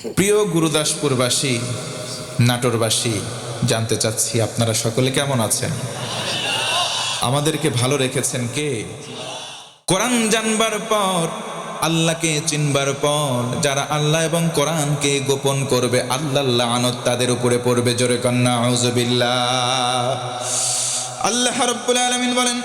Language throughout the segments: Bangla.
প্রিয় গুরুদাসপুরবাসী, নাটোরবাসী, জানতে চাচ্ছি আপনারা সকলে কেমন আছেন? আমাদেরকে ভালো রেখেছেন কে? কোরআন জানবার পর, আল্লাহকে চিনবার পর, যারা আল্লাহ এবং কোরআনকে গোপন করবে আল্লাহ আনত তাদের উপরে পড়বে, জোরে কন্যা আল্লাহ রাব্বুল আলামিন বলেন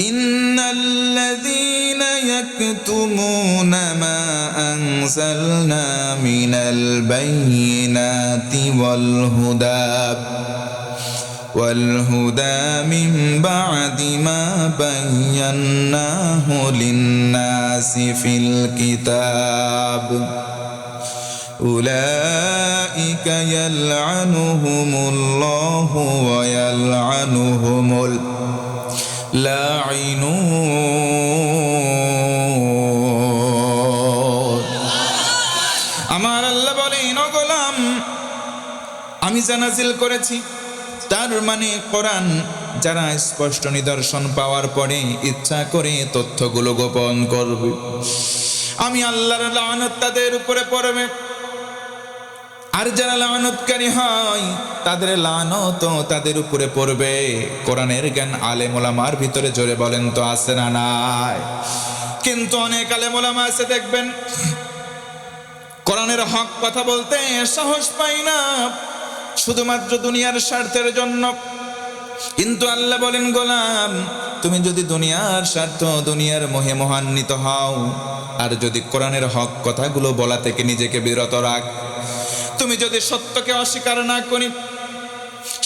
إن الذين يكتمون ما أنزلنا من البينات والهدى والهدى من بعد ما بيناه للناس في الكتاب. أولئك يلعنهم الله ويلعنهم اللاعنون আমার আল্লাহ বলেন ও গোলাম আমি জানাজিল করেছি তার মানে কোরআন যারা স্পষ্ট নিদর্শন পাওয়ার পরে ইচ্ছা করে তথ্যগুলো গোপন করবে আমি আল্লাহর লানত তাদের উপরে পড়বে আর যারা লানতকারী হয়, তাদের লানত তাদের উপরে পড়বে। কোরআনের জ্ঞান আলেমোলামার ভিতরে জোরে বলেন তো, আছে না নাই? কিন্তু অনেক আলে আলেমোলামা আছে, দেখবেন, কোরআনের হক কথা বলতে সাহস পাই না, শুধুমাত্র দুনিয়ার স্বার্থের জন্য। কিন্তু আল্লাহ বলেন, গোলাম, তুমি যদি দুনিয়ার স্বার্থ, দুনিয়ার মোহে মহান্বিত হও, আর যদি কোরআনের হক কথাগুলো বলা থেকে নিজেকে বিরত রাখ তুমি যদি সত্যকে অস্বীকার না করি,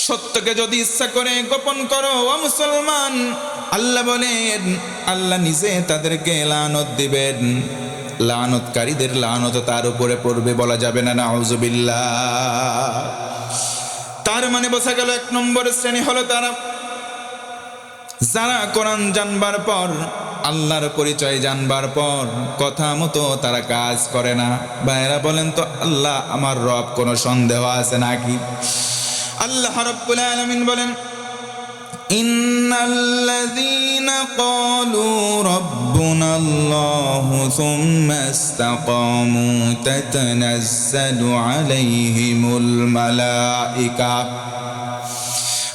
সত্যকে যদি ইচ্ছা করে গোপন করো, ও মুসলমান, আল্লাহ বলেন, আল্লাহ নিজে তাদেরকে লানত দিবেন। লানতকারীদের লানত তার উপরে পড়বে বলা যাবে না, নাউজুবিল্লাহ। তার মানে বোঝা গেল এক নম্বর শ্রেণি হলো তারা। যারা কোরআন জানবার পর আল্লাহর পরিচয় জানবার পর কথা মতো তারা কাজ করে না ভাইরা বলেন তো আল্লাহ আমার রব কোনো সন্দেহ আছে নাকি আল্লাহ রব্বুল আলামিন বলেন إن الذين قالوا ربنا الله ثم استقاموا تتنزل عليهم الملائكة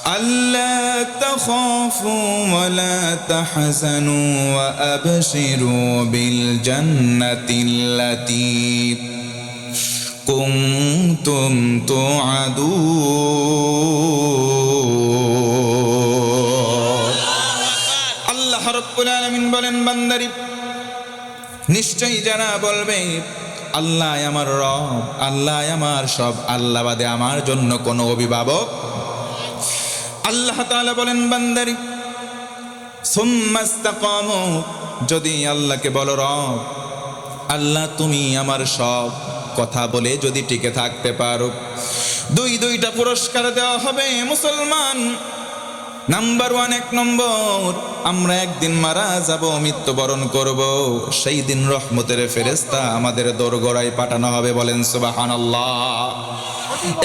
ألا تخافوا ولا تحزنوا وأبشروا بالجنة التي كنتم توعدون আল্লাহ রব্বুল আলামিন বলেন বান্দারি নিশ্চয়ই যারা বলবে আল্লাহ আমার রব আল্লাহ আমার সব আল্লাহ বাদে আমার জন্য কোনো অভিভাবক আল্লাহ তাআলা বলেন, বান্দারি যদি আল্লাহকে বলো, রব, আল্লাহ তুমি আমার সব কথা বলে যদি টিকে থাকতে পারো। দুই দুইটা পুরস্কার দেওয়া হবে মুসলমান। নাম্বার ওয়ান, এক নম্বর, আমরা একদিন মারা যাব, মৃত্যুবরণ করব। সেই দিন রহমতের ফেরেস্তা আমাদের দোরগোড়ায় পাঠানো হবে, বলেন সুবাহান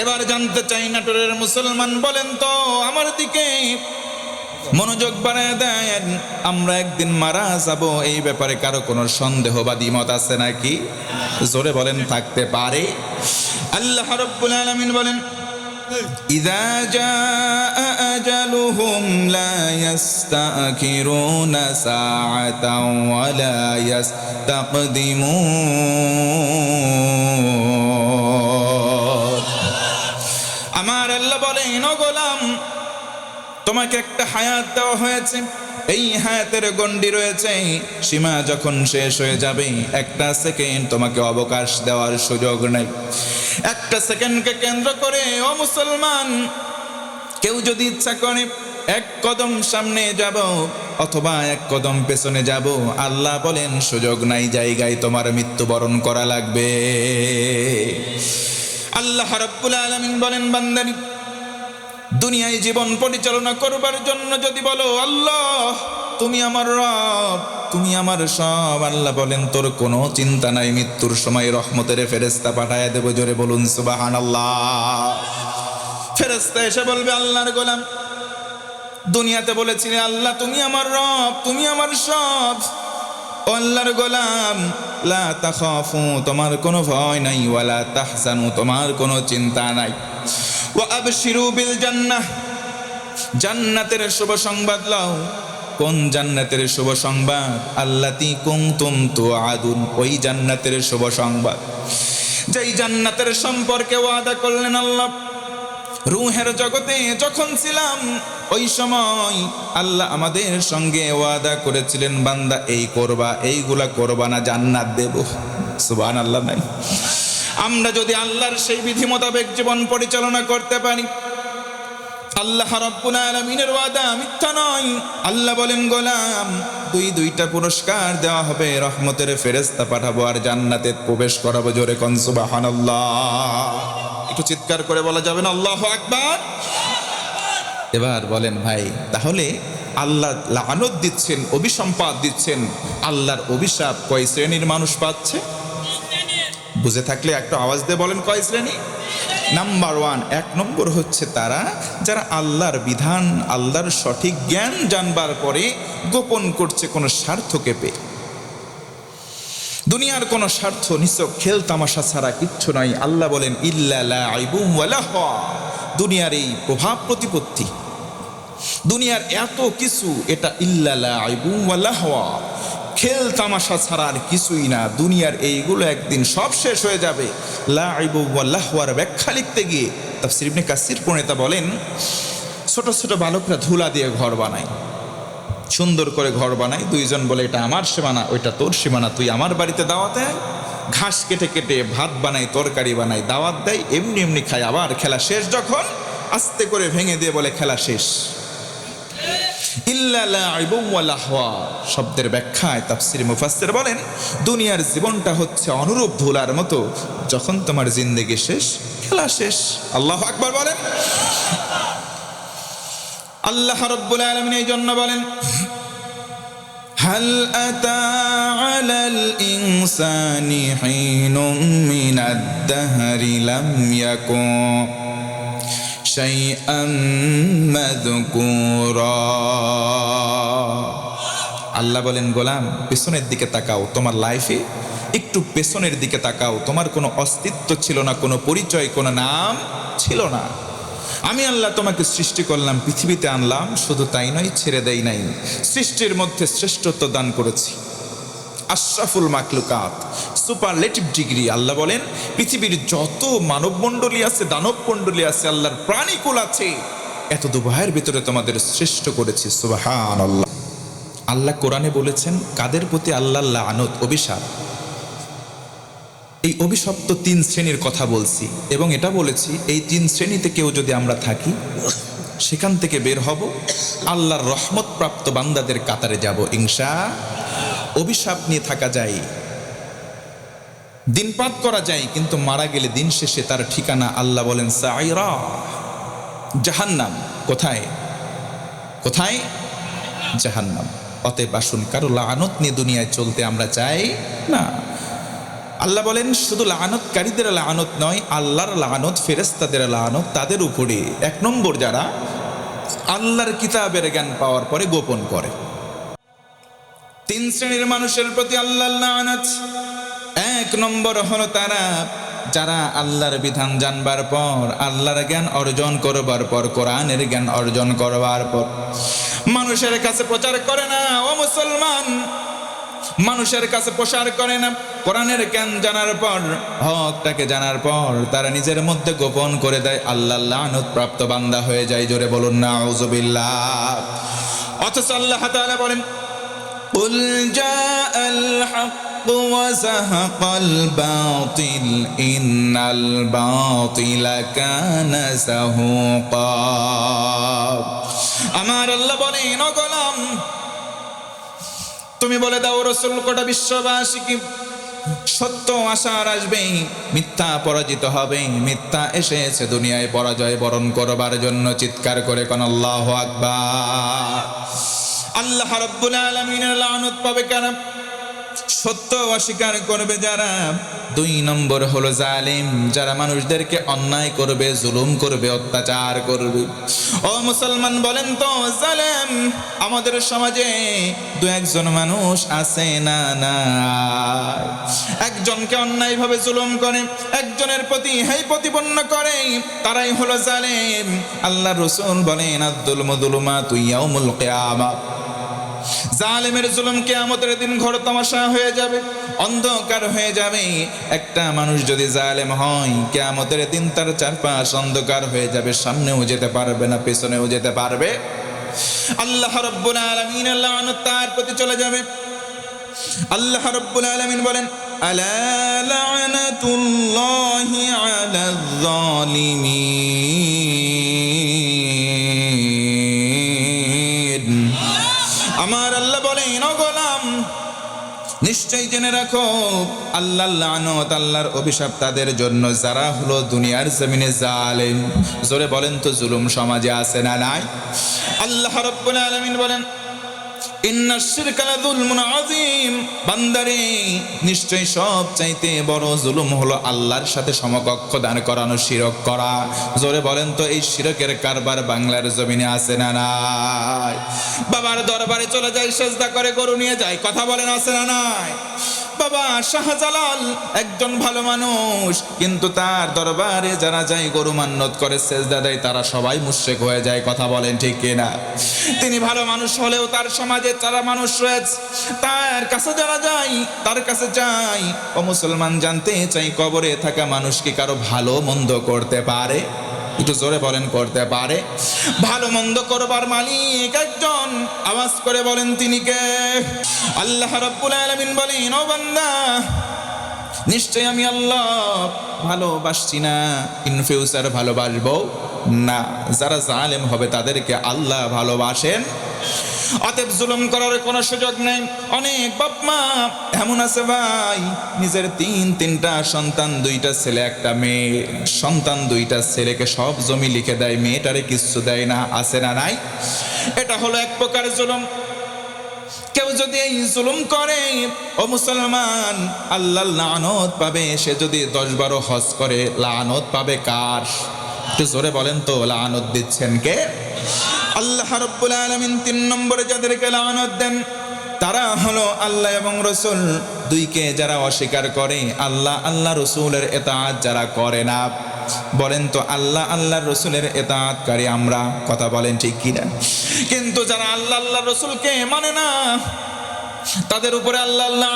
এবার জানতে চাই নাটোরের মুসলমান বলেন তো, আমার দিকে মনোযোগ বাড়ায় দেন। আমরা একদিন মারা যাব, এই ব্যাপারে কারও কোনো সন্দেহবাদী মত আছে নাকি? জোরে বলেন, থাকতে পারে। আল্লাহ রব্বুল আলামিন বলেন, ইদা জা আজালুহুম লা ইস্তাকিরুনা সাআতাও ওয়া তোমাকে একটা হায়াত দেওয়া হয়েছে। এই হায়াতের গন্ডি রয়েছে। সীমা যখন শেষ হয়ে যাবে, একটা সেকেন্ড তোমাকে অবকাশ দেওয়ার সুযোগ নেই। একটা সেকেন্ডকে কেন্দ্র করে, ও মুসলমান, কেউ যদি ইচ্ছা করে, এক কদম সামনে যাব অথবা এক কদম পেছনে যাব, আল্লাহ বলেন, সুযোগ নাই, জায়গায় তোমার মৃত্যুবরণ করা লাগবে। আল্লাহ রাব্বুল আলামিন বলেন, বান্দানি দুনিয়ায় জীবন পরিচালনা করবার জন্য যদি বলো, আল্লাহ, তুমি আমার রব, তুমি আমার সব। আল্লাহ বলেন, তোর কোনো চিন্তা নাই, মৃত্যুর সময় রহমতের ফেরেস্তা পাঠায় দেবো। জোরে বলুন সুবাহান আল্লাহ ফেরেস্তা এসে বলবে, আল্লাহর গোলাম, দুনিয়াতে বলেছিলে, আল্লাহ, তুমি আমার রব, তুমি আমার সব। আল্লাহর গোলাম, লা তাখাফু, তোমার কোনো ভয় নাই, ওয়ালা তাহজানু, তোমার কোনো চিন্তা নাই। বিল জান্নাহ জান্নাতের শুভ সংবাদ লও। কোন জান্নাতের শুভ সংবাদ? আল্লাতি কুমতুম তুআদুন। ওই জান্নাতের শুভ সংবাদ। যেই জান্নাতের সম্পর্কে ওয়াদা করলেন আল্লাহ, রুহের জগতে যখন ছিলাম, ওই সময় আল্লাহ আমাদের সঙ্গে ওয়াদা করেছিলেন, বান্দা, এই করবা, এইগুলা করবা না, জান্নাত দেব। সুবান আল্লাহ নাই আমরা যদি আল্লাহর সেই বিধি মোতাবেক জীবন পরিচালনা করতে পারি, আল্লাহ রাব্বুল ওয়াদা মিথ্যা নয়। আল্লাহ বলেন, গোলাম, দুই দুইটা পুরস্কার দেওয়া হবে, রহমতের ফেরেস্তা পাঠাবো আর জান্নাতে প্রবেশ করাবো জোরে কোন, সুবহানাল্লাহ। একটু চিৎকার করে বলা যাবে না? আল্লাহু আকবার। এবার বলেন, ভাই, তাহলে আল্লাহ লানত দিচ্ছেন অভিসম্পাদ দিচ্ছেন। আল্লাহর অভিশাপ কয় শ্রেণির মানুষ পাচ্ছে? বুঝে থাকলে একটু আওয়াজ দিয়ে বলেন কয় শ্রেণি? নাম্বার ওয়ান এক নম্বর হচ্ছে তারা যারা আল্লাহর বিধান, আল্লাহর সঠিক জ্ঞান জানবার পরে গোপন করছে কোনো স্বার্থকে পেয়ে দুনিয়ার কোনো স্বার্থ, নিছক, খেল, তামাশা ছাড়া কিচ্ছু নয়। আল্লাহ বলেন, ইল্লা আইবুম দুনিয়ার এই প্রভাব প্রতিপত্তি। দুনিয়ার এত কিছু, এটা ওয়ালাহওয়া খেল তামাশা ছাড়া আর কিছুই না। দুনিয়ার এইগুলো একদিন সব শেষ হয়ে যাবে। লা আইবু ওয়াল্লাহওয়ার ব্যাখ্যা লিখতে গিয়ে তাফসির ইবনে কাসির প্রণেতা বলেন, ছোট ছোট বালকরা ধুলা দিয়ে ঘর বানায়। সুন্দর করে ঘর বানাই দুইজন বলে, এটা আমার সীমানা, ওইটা তোর সীমানা, তুই আমার বাড়িতে দাওয়াত ঘাস কেটে কেটে ভাত বানাই তরকারি বানাই দাওয়াত দেয়, এমনি এমনি খায়। আবার খেলা শেষ যখন আস্তে করে ভেঙে দিয়ে বলে, খেলা শেষ। ইল্লালা আইবুম ওয়ালাহওয়া শব্দের ব্যাখ্যায় তাফসির মুফাসসির বলেন দুনিয়ার জীবনটা হচ্ছে অনুরূপ ধুলার মতো যখন তোমার জিন্দেগি শেষ খেলা শেষ আল্লাহ আকবার বলেন আল্লাহ রব্বুল আলামিন এই জন্য বলেন هل أتى على الإنسان حين من الدهر لم يكن شيئا مذكورا আল্লাহ বলেন গোলাম পেছনের দিকে তাকাও তোমার লাইফে একটু পেছনের দিকে তাকাও তোমার কোনো অস্তিত্ব ছিল না কোনো পরিচয় কোনো নাম ছিল না আমি আল্লাহ তোমাকে সৃষ্টি করলাম পৃথিবীতে আনলাম শুধু তাই নয় ছেড়ে দেই নাই সৃষ্টির মধ্যে শ্রেষ্ঠত্ব দান করেছি আশরাফুল মাকলুকাত সুপারলেটিভ ডিগ্রি আল্লাহ বলেন, পৃথিবীর যত মানবমণ্ডলী আছে দানব মণ্ডলী আছে, আল্লাহর প্রাণীকুল আছে এত দুবাহের ভিতরে তোমাদের শ্রেষ্ঠ করেছি সুবাহান আল্লাহ আল্লাহ কোরআনে বলেছেন, কাদের প্রতি আল্লাহ লানত, অভিশাপ? এই অভিশপ্ত তিন শ্রেণির কথা বলছি, এবং এটা বলেছি, এই তিন শ্রেণীতে কেউ যদি আমরা থাকি, সেখান থেকে বের হব, আল্লাহর রহমত প্রাপ্ত বান্দাদের কাতারে যাব ইংসা অভিশাপ নিয়ে থাকা যায়। দিনপাত করা যায়, কিন্তু মারা গেলে দিন শেষে তার ঠিকানা আল্লাহ বলেন সাইরা। জাহান্নাম, কোথায়? কোথায়? জাহান্নাম। অতএব আসুন, কারও লানত নিয়ে দুনিয়ায় চলতে আমরা চাই না। আল্লাহ বলেন, শুধু লানতকারীদের লানত নয়, আল্লাহর লানত ফেরেস্তাদের লানত, তাদের উপরে। এক নম্বর যারা, আল্লাহর কিতাবের জ্ঞান পাওয়ার পরে গোপন করে। তিন শ্রেণির মানুষের প্রতি আল্লাহ লানত। এক নম্বর হলো তারা যারা আল্লাহর বিধান জানবার পর আল্লাহর জ্ঞান অর্জন করবার পর কোরআনের জ্ঞান অর্জন করবার পর মানুষের কাছে প্রচার করে না ও মুসলমান মানুষের কাছে প্রসার করে না কোরআনের জ্ঞান জানার পর হকটাকে জানার পর তারা নিজের মধ্যে গোপন করে দেয় আল্লাহ লানত প্রাপ্ত বান্দা হয়ে যায় জোরে বলুন না আউজুবিল্লাহ অথচ আল্লাহ তাআলা বলেন قل جاء الحق وزهق الباطل إن الباطل كان زهوقا আমার আল্লাহ বলেন ও গোলাম তুমি বলে দাও রসুল কোটা বিশ্ববাসী কি সত্য আশার আসবে মিথ্যা পরাজিত হবে মিথ্যা এসেছে দুনিয়ায় পরাজয় বরণ করবার জন্য চিৎকার করে কোন আল্লাহ আকবার আল্লাহ রাব্বুল আলামিনের লানত পাবে কেন সত্য অস্বীকার করবে যারা? দুই নম্বর হলো জালিম, যারা মানুষদেরকে অন্যায় করবে, জুলুম করবে, অত্যাচার করবে। ও মুসলমান, বলেন তো, জালেম, আমাদের সমাজে দু একজন মানুষ আছে না না একজনকে অন্যায়ভাবে জুলুম করে, একজনের প্রতি হেই প্রতিপন্ন করে, তারাই হলো জালেম। আল্লাহ রসুল বলেন আব্দুল মদুলমা তুই ইয়াউমুল কিয়ামা। জালেমের জুলুম কেয়ামতের দিন ঘর তামাশা হয়ে যাবে, অন্ধকার হয়ে যাবে। একটা মানুষ যদি জালেম হয়, কেয়ামতের দিন তার চারপাশ অন্ধকার হয়ে যাবে, সামনেও যেতে পারবে না, পেছনেও যেতে পারবে। আল্লাহ রব্বুল আলামিন আল্লাহ তার প্রতি চলে যাবে। আল্লাহ রব্বুল আলামিন বলেন, আলা লানাতুল্লাহি আলা যালিমিন জেনে রাখো আল্লাহ লানত, আল্লাহর অভিশাপ তাদের জন্য যারা হলো দুনিয়ার জমিনে জালেম। জোরে বলেন তো, জুলুম সমাজে আছে না নাই? আল্লাহ রব্বুল আলামিন বলেন বাংলার জমিনে আছে না বাবার দরবারে চলে যায়, সেজদা করে, গরু নিয়ে যায়, কথা বলেন, আছে না নাই? বাবা শাহজালাল একজন ভালো মানুষ, কিন্তু তার দরবারে যারা যায় গরু মান্নত করে সেজদা দেয় তারা সবাই মুশেক হয়ে যায়, কথা বলেন ঠিক কিনা? তিনি ভালো মানুষ হলেও তার সমাজে যারা মানুষ রয়েছে। তার কাছে যারা যায় তার কাছে যাই, ও মুসলমান জানতে চাই কবরে থাকা মানুষ কি কারও ভালো মন্দ করতে পারে? একটু জোরে বলেন, করতে পারে। ভালো মন্দ করবার মালিক একজন। আওয়াজ করে বলেন, তিনি কে? আল্লাহ রাব্বুল আলামিন বলেন, ও বান্দা নিশ্চয় আমি আল্লাহ। ভালোবাসছি না। ইন ফিউচার ভালোবাসবো না। যারা জালেম হবে, তাদেরকে আল্লাহ ভালোবাসেন। অতএব জুলুম করার কোনো সুযোগ নেই। অনেক বাপ মা এমন আছে ভাই, নিজের তিন, তিনটা সন্তান, দুইটা ছেলে, একটা মেয়ে। সন্তান, দুইটা ছেলেকে সব জমি লিখে দেয়, মেয়েটারে কিচ্ছু দেয় না, আছে না নাই? এটা হলো এক প্রকার জুলুম। কেউ যদি এই জুলুম করে, ও মুসলমান আল্লাহ লানত পাবে। সে যদি দশ বারো হজ করে, লানত পাবে কার? একটু জোরে বলেন তো, লানত দিচ্ছেন কে? আল্লাহ রব্বুল আলমিন তিন নম্বরে যাদেরকে লানত দেন, তারা হলো আল্লাহ এবং রসুল। দুইকে যারা অস্বীকার করে, আল্লাহ আল্লাহ রসুলের এতাত যারা করে না। বলেন তো, আল্লাহ আল্লাহ রসুলের এতাতকারী আমরা? কথা বলেন ঠিক কিনা? কিন্তু যারা আল্লাহ আল্লাহ রসুলকে মানে না, তাদের উপরে আল্লাহ আল্লাহ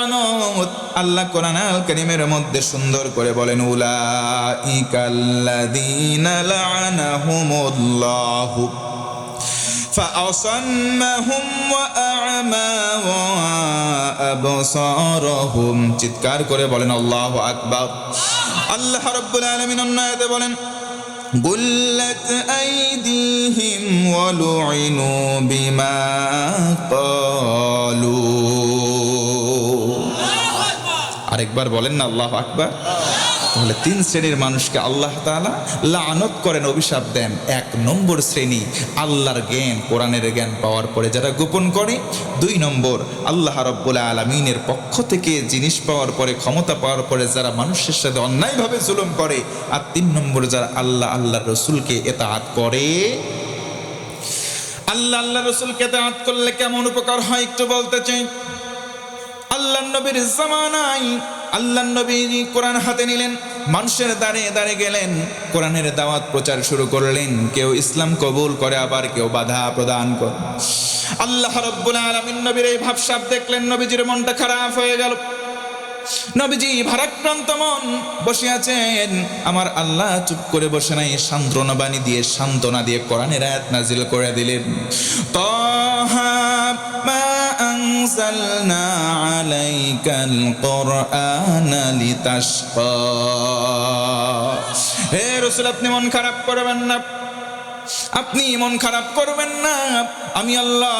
আল্লাহ কোরআন আল করিমের মধ্যে সুন্দর করে বলেন, উলাইকাল্লাযীনা লাআনাহুমুল্লাহু। فأصمهم وأعمى أبصارهم চিৎকার করে বলেন আল্লাহু আকবার আল্লাহ রাব্বুল আলামিন অন্যায়তে বলেন গুল্লাত আইদিহিম ওয়ালুইনু বিমা ক্বালু আরেকবার বলেন না আল্লাহ আকবার তাহলে তিন শ্রেণির মানুষকে আল্লাহ তাআলা লানত করেন, অভিশাপ দেন। এক নম্বর শ্রেণি আল্লাহর জ্ঞান, কোরআনের জ্ঞান পাওয়ার পরে যারা গোপন করে। দুই নম্বর আল্লাহ রব্বুল আলমিনের পক্ষ থেকে জিনিস পাওয়ার পরে, ক্ষমতা পাওয়ার পরে যারা মানুষের সাথে অন্যায়ভাবে জুলুম করে। আর তিন নম্বর যারা আল্লাহ আল্লাহ রসুলকে এতাহাত করে। আল্লাহ আল্লাহ রসুলকে এতাহাত করলে কেমন উপকার হয় একটু বলতে চাই? আল্লাহ নবীর জামানায় আল্লাহ নবী কোরআন হাতে নিলেন, মানুষের দাঁড়ে দাঁড়ে গেলেন, কোরআনের দাওয়াত প্রচার শুরু করলেন, কেউ ইসলাম কবুল করে, আবার কেউ বাধা প্রদান করে। আল্লাহ রব্বুল আলামিন নবীর এই ভাবসাপ দেখলেন, নবীজির মনটা খারাপ হয়ে গেল। নবীজি ভারাক্রান্ত মন, বসে আছেন। আমার আল্লাহ চুপ করে বসে নাই, সান্ত্বনা বাণী দিয়ে, সান্ত্বনা দিয়ে কোরআনের আয়াত নাজিল করে দিলেন। তহা মা আনজালনা আলাইকাল কোরআনা লিতাশকা। হে রাসূল, আপনি মন খারাপ করবেন না। আপনি মন খারাপ করবেন না। আমি আল্লাহ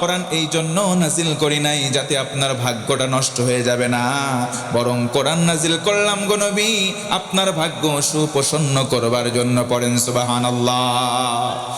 কোরআন এই জন্য নাজিল করি নাই যাতে আপনার ভাগ্যটা নষ্ট হয়ে যাবে না। বরং কোরআন নাজিল করলাম গো আপনার ভাগ্য সুপ্রসন্ন করবার জন্য পড়েন সুবাহান আল্লাহ